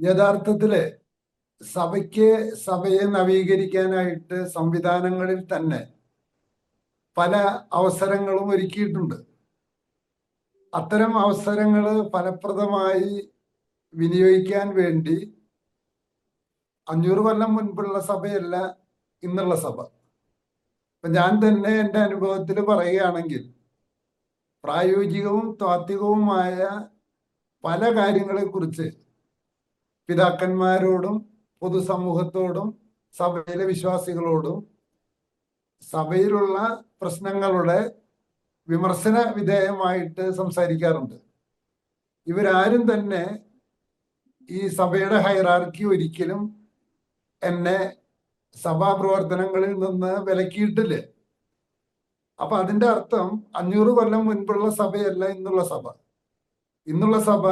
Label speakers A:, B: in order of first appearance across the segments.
A: യഥാർത്ഥത്തിൽ സഭയ്ക്ക് സഭയെ നവീകരിക്കാനായിട്ട് സംവിധാനങ്ങളിൽ തന്നെ പല അവസരങ്ങളും ഒരുക്കിയിട്ടുണ്ട്. അത്തരം അവസരങ്ങൾ ഫലപ്രദമായി വിനിയോഗിക്കാൻ വേണ്ടി അഞ്ഞൂറ് കൊല്ലം മുൻപുള്ള സഭയല്ല ഇന്നുള്ള സഭ. ഇപ്പൊ ഞാൻ തന്നെ എന്റെ അനുഭവത്തിൽ പറയുകയാണെങ്കിൽ പ്രായോഗികവും താത്വികവുമായ പല കാര്യങ്ങളെക്കുറിച്ച് പിതാക്കന്മാരോടും പൊതുസമൂഹത്തോടും സഭയിലെ വിശ്വാസികളോടും സഭയിലുള്ള പ്രശ്നങ്ങളുടെ വിമർശന വിധേയമായിട്ട് സംസാരിക്കാറുണ്ട്. ഇവരാരും തന്നെ ഈ സഭയുടെ ഹൈറാർക്കി ഒരിക്കലും എന്നെ സഭാ പ്രവർത്തനങ്ങളിൽ നിന്ന് വിലക്കിയിട്ടില്ല. അപ്പൊ അതിന്റെ അർത്ഥം അഞ്ഞൂറ് കൊല്ലം മുൻപുള്ള സഭയല്ല ഇന്നുള്ള സഭ. ഇന്നുള്ള സഭ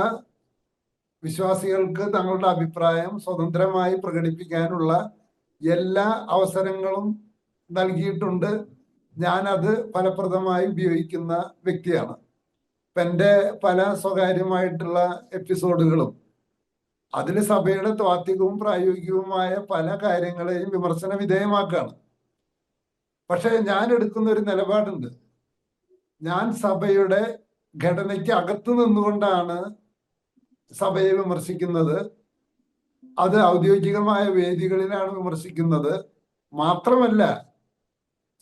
A: വിശ്വാസികൾക്ക് തങ്ങളുടെ അഭിപ്രായം സ്വതന്ത്രമായി പ്രകടിപ്പിക്കാനുള്ള എല്ലാ അവസരങ്ങളും നൽകിയിട്ടുണ്ട്. ഞാനത് ഫലപ്രദമായി ഉപയോഗിക്കുന്ന വ്യക്തിയാണ്. എന്റെ പല സ്വകാര്യമായിട്ടുള്ള എപ്പിസോഡുകളും അതിൽ സഭയുടെ താത്വികവും പ്രായോഗികവുമായ പല കാര്യങ്ങളെയും വിമർശന വിധേയമാക്കുകയാണ്. പക്ഷേ ഞാൻ എടുക്കുന്ന ഒരു നിലപാടുണ്ട്. ഞാൻ സഭയുടെ ഘടനയ്ക്ക് അകത്ത് നിന്നുകൊണ്ടാണ് സഭയെ വിമർശിക്കുന്നത് അത് ഔദ്യോഗികമായ വേദികളിലാണ് വിമർശിക്കുന്നത്. മാത്രമല്ല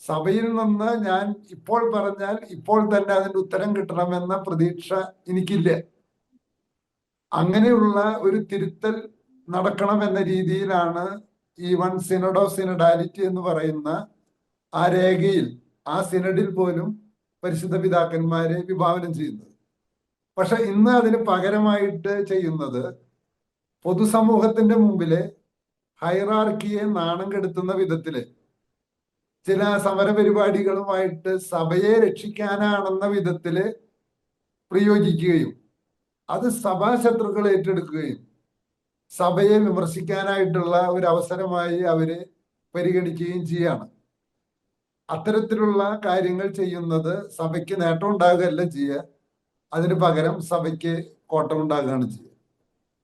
A: സഭയിൽ നിന്ന് ഞാൻ ഇപ്പോൾ പറഞ്ഞാൽ ഇപ്പോൾ തന്നെ അതിന്റെ ഉത്തരം കിട്ടണമെന്ന പ്രതീക്ഷ എനിക്കില്ല. അങ്ങനെയുള്ള ഒരു തിരുത്തൽ നടക്കണമെന്ന രീതിയിലാണ് ഈ വൺ സിനഡ് ഓഫ് സിനഡാലിറ്റി എന്ന് പറയുന്ന ആ രേഖയിൽ ആ സിനഡിൽ പോലും പരിശുദ്ധ പിതാക്കന്മാരെ വിഭാവനം ചെയ്യുന്നത്. പക്ഷെ ഇന്ന് അതിന് പകരമായിട്ട് ചെയ്യുന്നത് പൊതുസമൂഹത്തിന്റെ മുമ്പിൽ ഹൈറാർക്കിയെ നാണം കെടുത്തുന്ന വിധത്തിൽ ചില സമരപരിപാടികളുമായിട്ട് സഭയെ രക്ഷിക്കാനാണെന്ന വിധത്തിൽ പ്രയോഗിക്കുകയും അത് സഭാശത്രുക്കൾ ഏറ്റെടുക്കുകയും സഭയെ വിമർശിക്കാനായിട്ടുള്ള ഒരു അവസരമായി അവർ പരിഗണിക്കുകയും ചെയ്യാണ്. അത്തരത്തിലുള്ള കാര്യങ്ങൾ ചെയ്യുന്നത് സഭയ്ക്ക് നേട്ടം ഉണ്ടാകുകയല്ല ചെയ്യുക. അതിന് പകരം സഭയ്ക്ക് കോട്ടം ഉണ്ടാകുകയാണ് ചെയ്യുക.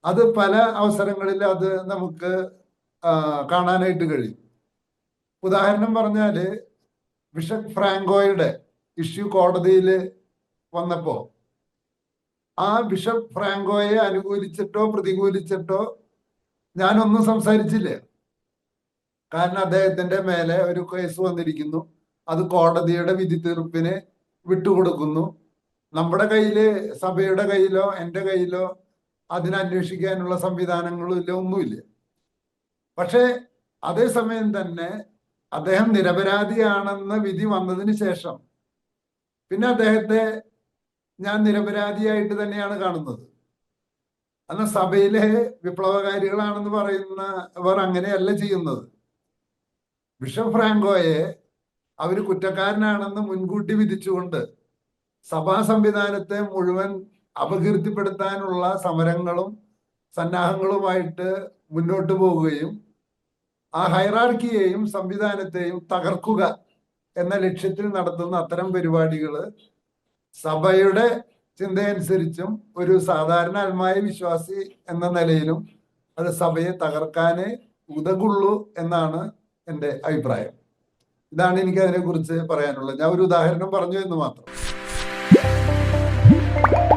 A: അത് പല അവസരങ്ങളിൽ അത് നമുക്ക് കാണാനായിട്ട് കഴിയും. ഉദാഹരണം പറഞ്ഞാൽ ബിഷപ്പ് ഫ്രാങ്കോയുടെ ഇഷ്യൂ കോടതിയിൽ വന്നപ്പോൾ ആ ബിഷപ്പ് ഫ്രാങ്കോയെ അനുകൂലിച്ചിട്ടോ പ്രതികൂലിച്ചിട്ടോ ഞാനൊന്നും സംസാരിച്ചില്ല. കാരണം അദ്ദേഹത്തിന്റെ മേലെ ഒരു കേസ് വന്നിരിക്കുന്നു. അത് കോടതിയുടെ വിധി തീർപ്പിന് വിട്ടുകൊടുക്കുന്നു. നമ്മുടെ കയ്യിൽ സഭയുടെ കയ്യിലോ എന്റെ കയ്യിലോ അതിനന്വേഷിക്കാനുള്ള സംവിധാനങ്ങളും ഇല്ല ഒന്നുമില്ല. പക്ഷേ അതേസമയം തന്നെ അദ്ദേഹം നിരപരാധിയാണെന്ന് വിധി വന്നതിന് ശേഷം പിന്നെ അദ്ദേഹത്തെ ഞാൻ നിരപരാധിയായിട്ട് തന്നെയാണ് കാണുന്നത്. അന്ന് സഭയിലെ വിപ്ലവകാരികളാണെന്ന് പറയുന്നവർ അങ്ങനെയല്ല ചെയ്യുന്നത്. ബിഷപ്പ് ഫ്രാങ്കോയെ അവർ കുറ്റക്കാരനാണെന്ന് മുൻകൂട്ടി വിധിച്ചുകൊണ്ട് സഭാ സംവിധാനത്തെ മുഴുവൻ അപകീർത്തിപ്പെടുത്താനുള്ള സമരങ്ങളും സന്നാഹങ്ങളുമായിട്ട് മുന്നോട്ട് പോവുകയും ആ ഹൈറാർക്കിയെയും സംവിധാനത്തെയും തകർക്കുക എന്ന ലക്ഷ്യത്തിൽ നടത്തുന്ന അത്തരം പരിപാടികൾ സഭയുടെ ചിന്തയനുസരിച്ചും ഒരു സാധാരണ ആത്മായ വിശ്വാസി എന്ന നിലയിലും അത് സഭയെ തകർക്കാനേ ഉതകുള്ളൂ എന്നാണ് എന്റെ അഭിപ്രായം. ഇതാണ് എനിക്ക് അതിനെക്കുറിച്ച് പറയാനുള്ളത്. ഞാൻ ഒരു ഉദാഹരണം പറഞ്ഞു എന്ന് മാത്രം. Thank you.